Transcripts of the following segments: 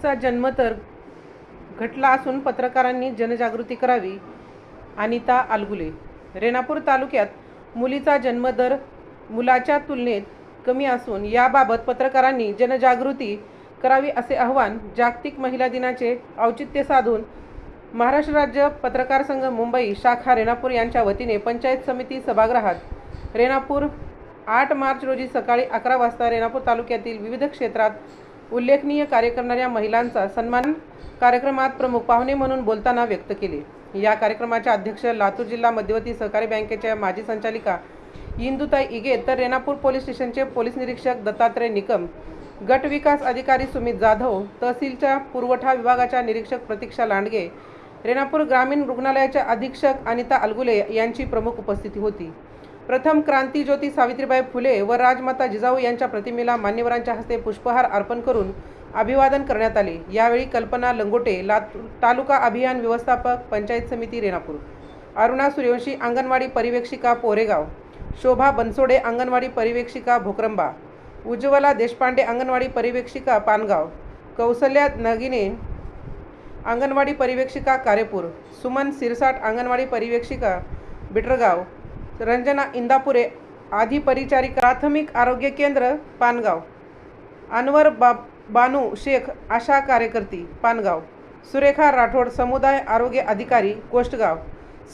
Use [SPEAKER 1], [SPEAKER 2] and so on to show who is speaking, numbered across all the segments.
[SPEAKER 1] मुलीचा जन्म तर घटला असून पत्रकारांनी जनजागृती करावी. अनिता आलगुले रेणापूर तालुक्यात मुलीचा जन्मदर मुलाच्या तुलनेत कमी असून याबाबत पत्रकारांनी जनजागृती करावी असे आवाहन जागतिक महिला दिनाचे औचित्य साधून महाराष्ट्र राज्य पत्रकार संघ मुंबई शाखा रेणापूर यांच्या वतीने पंचायत समिती सभागृहात रेणापूर आठ मार्च रोजी सकाळी अकरा वाजता रेणापूर तालुक्यातील विविध क्षेत्रात उल्लेखनीय कार्य करणाऱ्या महिलांचा सन्मान कार्यक्रमात प्रमुख पाहुणे म्हणून बोलताना व्यक्त केले. या कार्यक्रमाच्या अध्यक्ष लातूर जिल्हा मध्यवर्ती सहकारी बँकेच्या माजी संचालिका इंदुताई इगे तर रेणापूर पोलीस स्टेशनचे पोलीस निरीक्षक दत्तात्रय निकम गट विकास अधिकारी सुमित जाधव तहसीलच्या पुरवठा विभागाच्या निरीक्षक प्रतीक्षा लांडगे रेणापूर ग्रामीण रुग्णालयाच्या अधीक्षक अनिता अलगुले यांची प्रमुख उपस्थिती होती. प्रथम क्रांतीज्योती सावित्रीबाई फुले व राजमाता जिजाऊ यांच्या प्रतिमेला मान्यवरांच्या हस्ते पुष्पहार अर्पण करून अभिवादन करण्यात आले. यावेळी कल्पना लंगोटे लातूर तालुका अभियान व्यवस्थापक पंचायत समिती रेणापूर अरुणा सूर्यवंशी अंगणवाडी परिवेक्षिका पोरेगाव शोभा बनसोडे अंगणवाडी परिवेक्षिका भोकरंबा उज्ज्वला देशपांडे अंगणवाडी परिवेक्षिका पानगाव कौसल्या नगिने अंगणवाडी परिवेक्षिका कारेपूर सुमन सिरसाट अंगणवाडी परिवेक्षिका बिटरगाव रंजना इंदापुरे आधी परिचारिका प्राथमिक आरोग्य केंद्र पानगाव. अनवर बा बानू शेख आशा कार्यकर्ती पानगाव. सुरेखा राठोड समुदाय आरोग्य अधिकारी कोष्टगाव.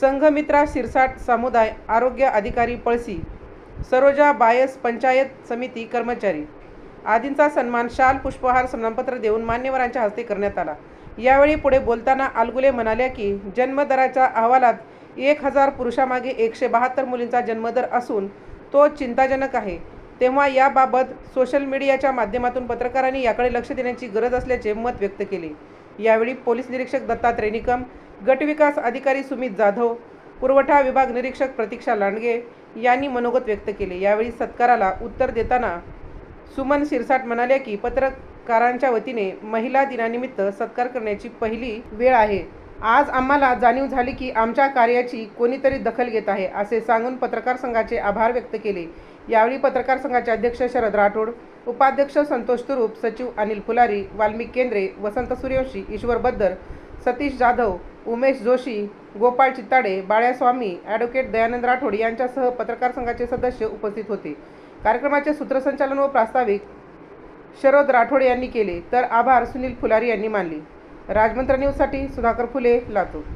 [SPEAKER 1] संघमित्रा शिरसाट समुदाय आरोग्य अधिकारी पळसी सरोजा बायस पंचायत समिती कर्मचारी. आदींचा सन्मान शाल पुष्पहार सन्मानपत्र देऊन मान्यवरांच्या हस्ते करण्यात आला. यावेळी पुढे बोलताना आलगुले म्हणाल्या की जन्मदराच्या अहवालात एक हजार पुरुषामागे एकशे बहात्तर मुलींचा जन्मदर असून तो चिंताजनक आहे. तेव्हा याबाबत सोशल मीडियाच्या माध्यमातून पत्रकारांनी याकडे लक्ष देण्याची गरज असल्याचे मत व्यक्त केले. यावेळी पोलीस निरीक्षक दत्तात्रय निकम गटविकास अधिकारी सुमित जाधव पुरवठा विभाग निरीक्षक प्रतीक्षा लांडगे यांनी मनोगत व्यक्त केले. यावेळी सत्काराला उत्तर देताना सुमन शिरसाट म्हणाल्या की पत्रकारांच्या वतीने महिला दिनानिमित्त सत्कार करण्याची पहिली वेळ आहे. आज आम्हाला जाणीव झाली की आमच्या कार्याची कोणीतरी दखल घेत आहे असे सांगून पत्रकार संघाचे आभार व्यक्त केले. यावेळी पत्रकार संघाचे अध्यक्ष शरद राठोड उपाध्यक्ष संतोष तुरूप सचिव अनिल फुलारी वाल्मिक केंद्रे वसंत सूर्यवंशी ईश्वर बद्दर सतीश जाधव उमेश जोशी गोपाळ चित्ताडे बाळ्यास्वामी ॲडव्होकेट दयानंद राठोड यांच्यासह पत्रकार संघाचे सदस्य उपस्थित होते. कार्यक्रमाचे सूत्रसंचालन व प्रास्ताविक शरद राठोड यांनी केले तर आभार सुनील फुलारी यांनी मानले. राजमंत्र न्यूजसाठी सुधाकर फुले लातूर.